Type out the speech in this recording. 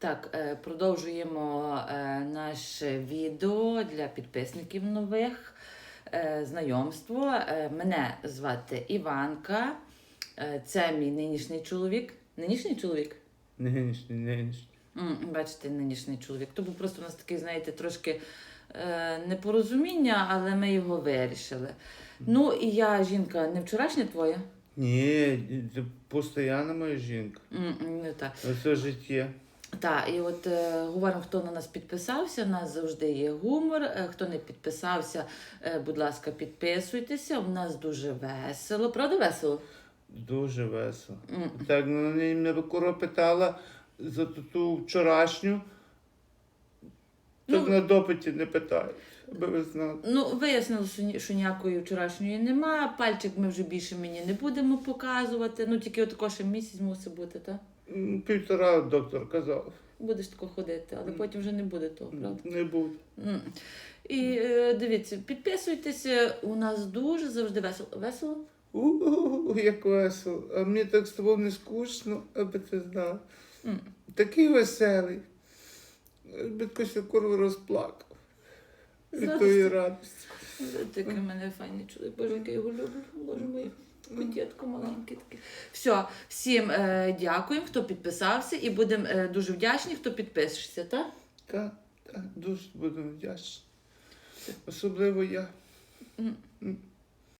Так, е, продовжуємо е, наше відео для підписників нових. Е, Знайомство. Мене звати Іванка. Це мій нинішній чоловік. Нинішній чоловік? Нинішній, нинішній. Бачите, нинішній чоловік. То був просто у нас такий, знаєте, трошки непорозуміння, але ми його вирішили. Ну, і я жінка не вчорашня твоя. Ні, це постійна моя жінка. Не так. Оце життя. Так, і от е, говоримо, хто на нас підписався. У нас завжди є гумор. Е, хто не підписався, е, будь ласка, підписуйтеся. У нас дуже весело. Правда, весело? Дуже весело. Mm. Так, ну, мене кура питала за ту, ту вчорашню. Ну, на допиті не питають, аби ви знали. Ну, вияснило, що ні- що ніякої вчорашньої нема. Пальчик ми вже більше мені не будемо показувати. Ну, тільки отако ще місяць мусить бути, так? М, Півтора доктор казав. Будеш тако ходити, але потім вже не буде того, правда? Не буде. М. І е, дивіться, підписуйтеся, у нас дуже завжди весело. Весело? У, як весело. А мені так з тобою не скучно, аби ти знав. М. Такий веселий. Бідкось курва розплакав. Від тої радості. Такий в мене файний чоловік. Боже, як я його люблю. Боже мій. Котятко маленький такий. Все, всім е, дякуємо, хто підписався, і будемо е, дуже вдячні, хто підпишеться, так? Так, так, дуже будемо вдячні. Особливо я. М. М.